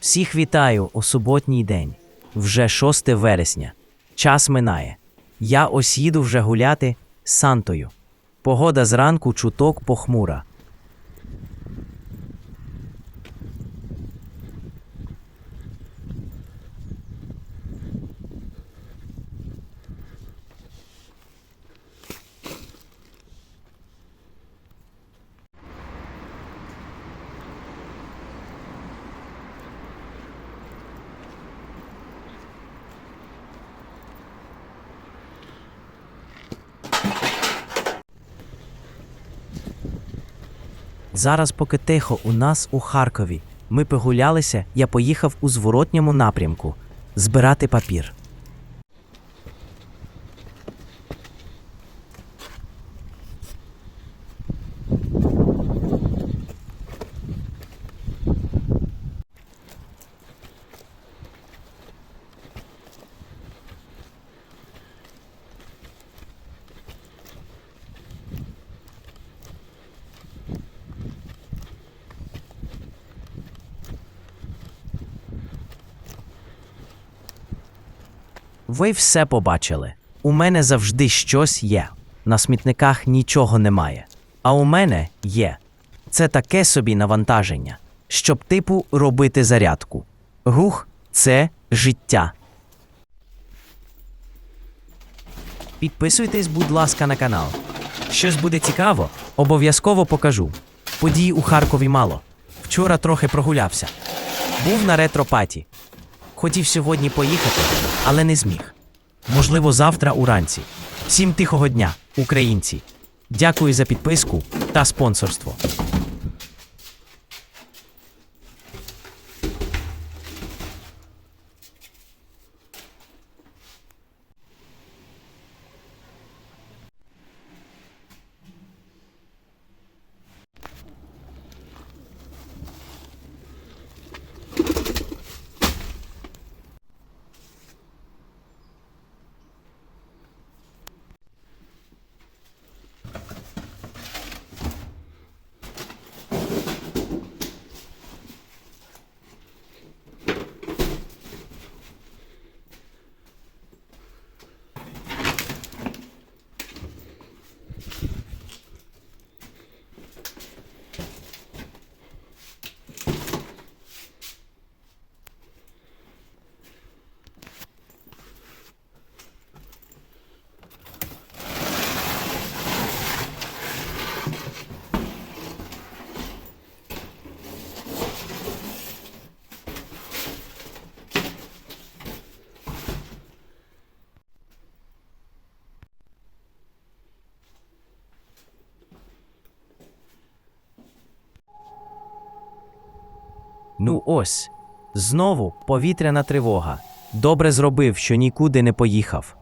Всіх вітаю у суботній день, вже 6 вересня. Час минає. Я ось їду вже гуляти з Сантою. Погода зранку чуток похмура. Зараз поки тихо у нас у Харкові. Ми погулялися, я поїхав у зворотньому напрямку збирати папір. Ви все побачили. У мене завжди щось є. На смітниках нічого немає. А у мене є. Це таке собі навантаження, щоб типу робити зарядку. Рух це життя. Підписуйтесь, будь ласка, на канал. Щось буде цікаво, обов'язково покажу. Подій у Харкові мало. Вчора трохи прогулявся. Був на ретропаті. Хотів сьогодні поїхати, але не зміг. Можливо, завтра уранці. Всім тихого дня, українці. Дякую за підписку та спонсорство. Ну ось, знову повітряна тривога. Добре зробив, що нікуди не поїхав.